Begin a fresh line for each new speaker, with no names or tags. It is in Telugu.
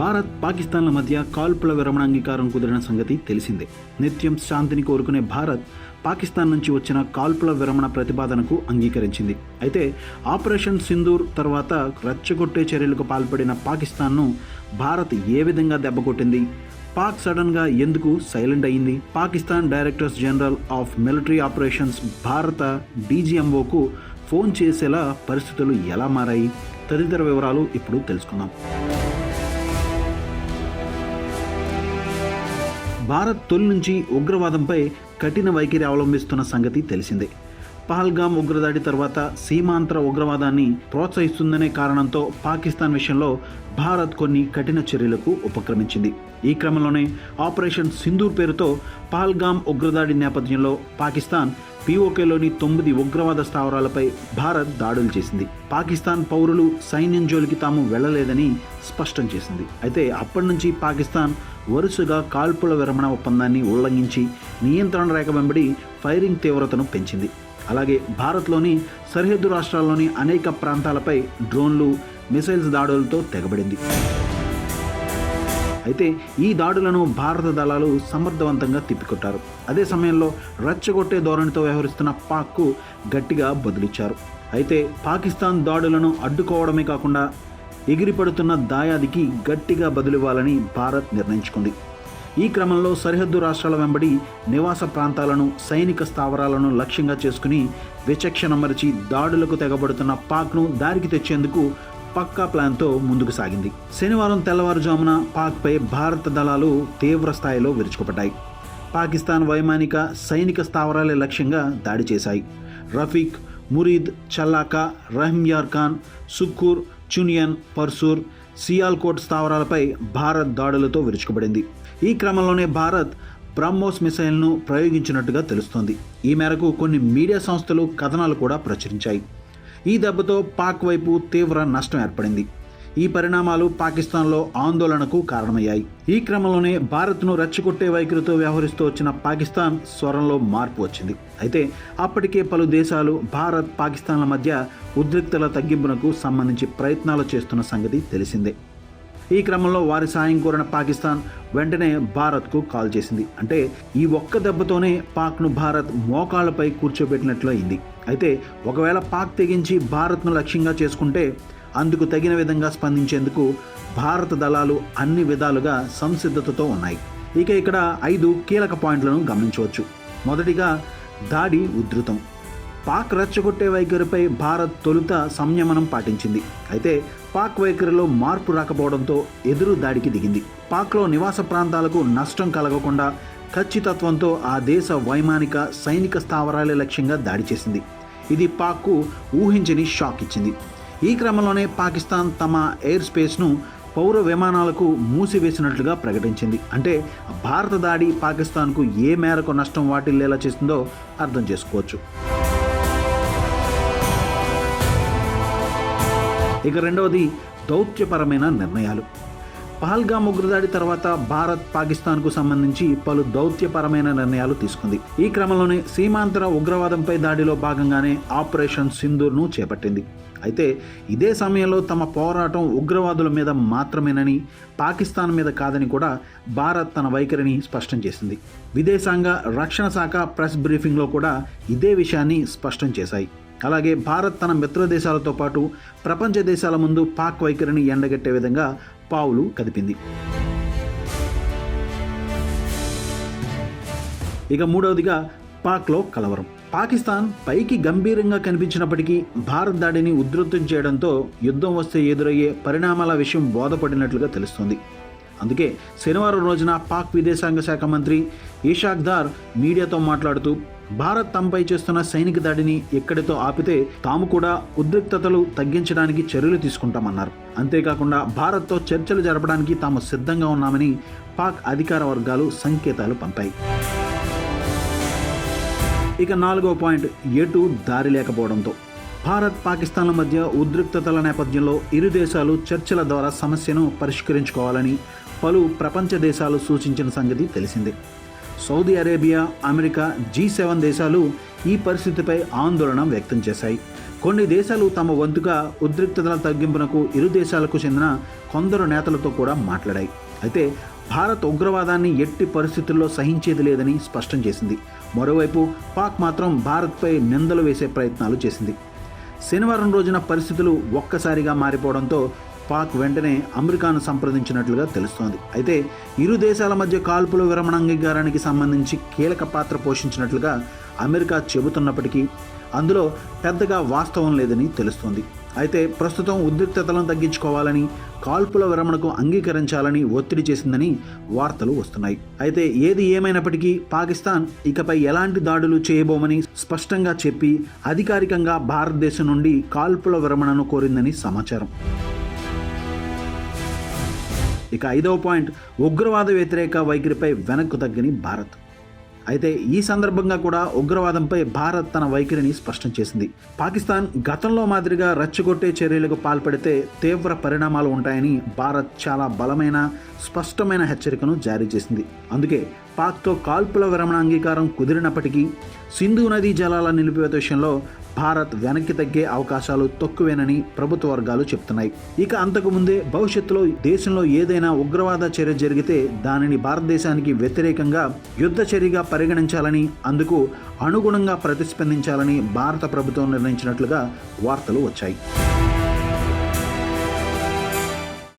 భారత్ పాకిస్తాన్ల మధ్య కాల్పుల విరమణ అంగీకారం కుదిరిన సంగతి తెలిసిందే. నిత్యం శాంతిని కోరుకునే భారత్ పాకిస్తాన్ నుంచి వచ్చిన కాల్పుల విరమణ ప్రతిపాదనకు అంగీకరించింది. అయితే ఆపరేషన్ సింధూర్ తర్వాత రచ్చగొట్టే చర్యలకు పాల్పడిన పాకిస్తాన్ను భారత్ ఏ విధంగా దెబ్బకొట్టింది పాక్ సడన్గా ఎందుకు సైలెంట్ అయింది Pakistan directors general of military operations భారత డీజీఎంఓకు ఫోన్ చేసేలా పరిస్థితులు ఎలా మారాయి? తదితర వివరాలు ఇప్పుడు తెలుసుకుందాం. భారత్ తొలి నుంచి ఉగ్రవాదంపై కఠిన వైఖరి అవలంబిస్తున్న సంగతి తెలిసిందే. పహల్గామ్ ఉగ్రదాడి తర్వాత సీమాంతర ఉగ్రవాదాన్ని ప్రోత్సహిస్తుందనే కారణంతో పాకిస్తాన్ విషయంలో భారత్ కొన్ని కఠిన చర్యలకు ఉపక్రమించింది. ఈ క్రమంలోనే ఆపరేషన్ సింధూర్ పేరుతో పహల్గామ్ ఉగ్రదాడి నేపథ్యంలో పాకిస్తాన్ పీఓకేలోని తొమ్మిది ఉగ్రవాద స్థావరాలపై భారత్ దాడులు చేసింది. పాకిస్తాన్ పౌరులు సైన్యం జోలికి తాము వెళ్ళలేదని స్పష్టం చేసింది. అయితే అప్పటి నుంచి పాకిస్తాన్ వరుసగా కాల్పుల విరమణ ఒప్పందాన్ని ఉల్లంఘించి నియంత్రణ రేఖ వెంబడి ఫైరింగ్ తీవ్రతను పెంచింది. అలాగే భారత్లోని సరిహద్దు రాష్ట్రాల్లోని అనేక ప్రాంతాలపై డ్రోన్లు మిసైల్స్ దాడులతో తెగబడింది. అయితే ఈ దాడులను భారత దళాలు సమర్థవంతంగా తిప్పికొట్టారు. అదే సమయంలో రచ్చగొట్టే ధోరణితో వ్యవహరిస్తున్న పాక్కు గట్టిగా బదులిచ్చారు. అయితే పాకిస్తాన్ దాడులను అడ్డుకోవడమే కాకుండా ఎగిరిపడుతున్న దాయాదికి గట్టిగా బదులివ్వాలని భారత్ నిర్ణయించుకుంది. ఈ క్రమంలో సరిహద్దు రాష్ట్రాల వెంబడి నివాస ప్రాంతాలను సైనిక స్థావరాలను లక్ష్యంగా చేసుకుని విచక్షణ మరిచి దాడులకు తెగబడుతున్న పాక్ను దారికి తెచ్చేందుకు పక్కా ప్లాన్తో ముందుకు సాగింది. శనివారం తెల్లవారుజామున పాక్పై భారత దళాలు తీవ్ర స్థాయిలో విరుచుకుపడ్డాయి. పాకిస్తాన్ వైమానిక సైనిక స్థావరాలే లక్ష్యంగా దాడి చేశాయి. రఫీక్ మురీద్ చల్లాకా రహిమ్యార్ ఖాన్ సుక్కూర్ చునియన్ పర్సూర్ సియాల్కోట్ స్థావరాలపై భారత్ దాడులతో విరుచుకుపడింది. ఈ క్రమంలోనే భారత్ బ్రహ్మోస్ మిసైల్ను ప్రయోగించినట్టుగా తెలుస్తోంది. ఈ మేరకు కొన్ని మీడియా సంస్థలు కథనాలు కూడా ప్రచురించాయి. ఈ దెబ్బతో పాక్ వైపు తీవ్ర నష్టం ఏర్పడింది. ఈ పరిణామాలు పాకిస్తాన్లో ఆందోళనకు కారణమయ్యాయి. ఈ క్రమంలోనే భారత్ను రెచ్చగొట్టే వైఖరితో వ్యవహరిస్తూ వచ్చిన పాకిస్తాన్ స్వరంలో మార్పు వచ్చింది. అయితే అప్పటికే పలు దేశాలు భారత్ పాకిస్తాన్ల మధ్య ఉద్రిక్తల తగ్గింపునకు సంబంధించి ప్రయత్నాలు చేస్తున్న సంగతి తెలిసిందే. ఈ క్రమంలో వారి సాయం కోరిన పాకిస్తాన్ వెంటనే భారత్కు కాల్ చేసింది. అంటే ఈ ఒక్క దెబ్బతోనే పాక్ను భారత్ మోకాళ్ళపై కూర్చోబెట్టినట్లు అయింది. అయితే ఒకవేళ పాక్ తెగించి భారత్ను లక్ష్యంగా చేసుకుంటే అందుకు తగిన విధంగా స్పందించేందుకు భారత దళాలు అన్ని విధాలుగా సంసిద్ధతతో ఉన్నాయి. ఇక ఇక్కడ ఐదు కీలక పాయింట్లను గమనించవచ్చు. మొదటిగా దాడి ఉధృతం. పాక్ రెచ్చగొట్టే వైఖరిపై భారత్ తొలుత సంయమనం పాటించింది. అయితే పాక్ వైఖరిలో మార్పు రాకపోవడంతో ఎదురు దాడికి దిగింది. పాక్లో నివాస ప్రాంతాలకు నష్టం కలగకుండా ఖచ్చితత్వంతో ఆ దేశ వైమానిక సైనిక స్థావరాలే లక్ష్యంగా దాడి చేసింది. ఇది పాక్కు ఊహించని షాక్ ఇచ్చింది. ఈ క్రమంలోనే పాకిస్తాన్ తమ ఎయిర్ స్పేస్ను పౌర విమానాలకు మూసివేసినట్లుగా ప్రకటించింది. అంటే భారత దాడి పాకిస్తాన్కు ఏ మేరకు నష్టం వాటిల్లేలా చేసిందో అర్థం చేసుకోవచ్చు. ఇక రెండవది దౌత్యపరమైన నిర్ణయాలు. పహల్గా ఉగ్రదాడి తర్వాత భారత్ పాకిస్తాన్కు సంబంధించి పలు దౌత్యపరమైన నిర్ణయాలు తీసుకుంది. ఈ క్రమంలోనే సీమాంతర ఉగ్రవాదంపై దాడిలో భాగంగానే ఆపరేషన్ సింధూర్ను చేపట్టింది. అయితే ఇదే సమయంలో తమ పోరాటం ఉగ్రవాదుల మీద మాత్రమేనని పాకిస్తాన్ మీద కాదని కూడా భారత్ తన వైఖరిని స్పష్టం చేసింది. విదేశాంగ రక్షణ శాఖ ప్రెస్ బ్రీఫింగ్లో కూడా ఇదే విషయాన్ని స్పష్టం చేశాయి. అలాగే భారత్ తన మిత్ర దేశాలతో పాటు ప్రపంచ దేశాల ముందు పాక్ వైఖరిని ఎండగట్టే విధంగా పావులు కదిపింది. ఇక మూడవదిగా పాక్లో కలవరం. పాకిస్తాన్ పైకి గంభీరంగా కనిపించినప్పటికీ భారత్ దాడిని ఉధృతం చేయడంతో యుద్ధం వస్తే ఎదురయ్యే పరిణామాల విషయం బోధపడినట్లుగా తెలుస్తోంది. అందుకే శనివారం రోజున పాక్ విదేశాంగ శాఖ మంత్రి ఇషాక్ దార్ మీడియాతో మాట్లాడుతూ భారత్ తమపై చేస్తున్న సైనిక దాడిని ఎక్కడితో ఆపితే తాము కూడా ఉద్రిక్తతలు తగ్గించడానికి చర్యలు తీసుకుంటామన్నారు. అంతేకాకుండా భారత్తో చర్చలు జరపడానికి తాము సిద్ధంగా ఉన్నామని పాక్ అధికార వర్గాలు సంకేతాలు పంపాయి. ఇక నాలుగో పాయింట్ ఎటు దారి లేకపోవడంతో. భారత్ పాకిస్తాన్ల మధ్య ఉద్రిక్తతల నేపథ్యంలో ఇరు దేశాలు చర్చల ద్వారా సమస్యను పరిష్కరించుకోవాలని పలు ప్రపంచ దేశాలు సూచించిన సంగతి తెలిసిందే. Saudi Arabia America G seven దేశాలు ఈ పరిస్థితిపై ఆందోళన వ్యక్తం చేశాయి. కొన్ని దేశాలు తమ వంతుగా ఉద్రిక్తతల తగ్గింపునకు ఇరు దేశాలకు చెందిన కొందరు నేతలతో కూడా మాట్లాడాయి. అయితే భారత్ ఉగ్రవాదాన్ని ఎట్టి పరిస్థితుల్లో సహించేది లేదని స్పష్టం చేసింది. మరోవైపు పాక్ మాత్రం భారత్పై నిందలు వేసే ప్రయత్నాలు చేసింది. శనివారం రోజున పరిస్థితులు ఒక్కసారిగా మారిపోవడంతో పాక్ వెంటనే అమెరికాను సంప్రదించినట్లుగా తెలుస్తోంది. అయితే ఇరు దేశాల మధ్య కాల్పుల విరమణ అంగీకారానికి సంబంధించి కీలక పాత్ర పోషించినట్లుగా అమెరికా చెబుతున్నప్పటికీ అందులో పెద్దగా వాస్తవం లేదని తెలుస్తోంది. అయితే ప్రస్తుతం ఉద్రిక్తతలను తగ్గించుకోవాలని కాల్పుల విరమణకు అంగీకరించాలని ఒత్తిడి చేసిందని వార్తలు వస్తున్నాయి. అయితే ఏది ఏమైనప్పటికీ పాకిస్తాన్ ఇకపై ఎలాంటి దాడులు చేయబోమని స్పష్టంగా చెప్పి అధికారికంగా భారతదేశం నుండి కాల్పుల విరమణను కోరిందని సమాచారం. ఇక ఐదవ పాయింట్ ఉగ్రవాద వ్యతిరేక వైఖరిపై వెనక్కు తగ్గని భారత్. అయితే ఈ సందర్భంగా కూడా ఉగ్రవాదంపై భారత్ తన వైఖరిని స్పష్టం చేసింది. పాకిస్తాన్ గతంలో మాదిరిగా రచ్చగొట్టే చర్యలకు పాల్పడితే తీవ్ర పరిణామాలు ఉంటాయని భారత్ చాలా బలమైన స్పష్టమైన హెచ్చరికను జారీ చేసింది. అందుకే పాక్తో కాల్పుల విరమణ అంగీకారం కుదిరినప్పటికీ సింధు నదీ జలాల నిలిపివేత విషయంలో భారత్ వెనక్కి తగ్గే అవకాశాలు తక్కువేనని ప్రభుత్వ వర్గాలు చెప్తున్నాయి. ఇక అంతకు ముందే భవిష్యత్తులో దేశంలో ఏదైనా ఉగ్రవాద చర్య జరిగితే దానిని భారతదేశానికి వ్యతిరేకంగా యుద్ధ చర్యగా పరిగణించాలని అందుకు అనుగుణంగా ప్రతిస్పందించాలని భారత ప్రభుత్వం నిర్ణయించినట్లుగా వార్తలు వచ్చాయి.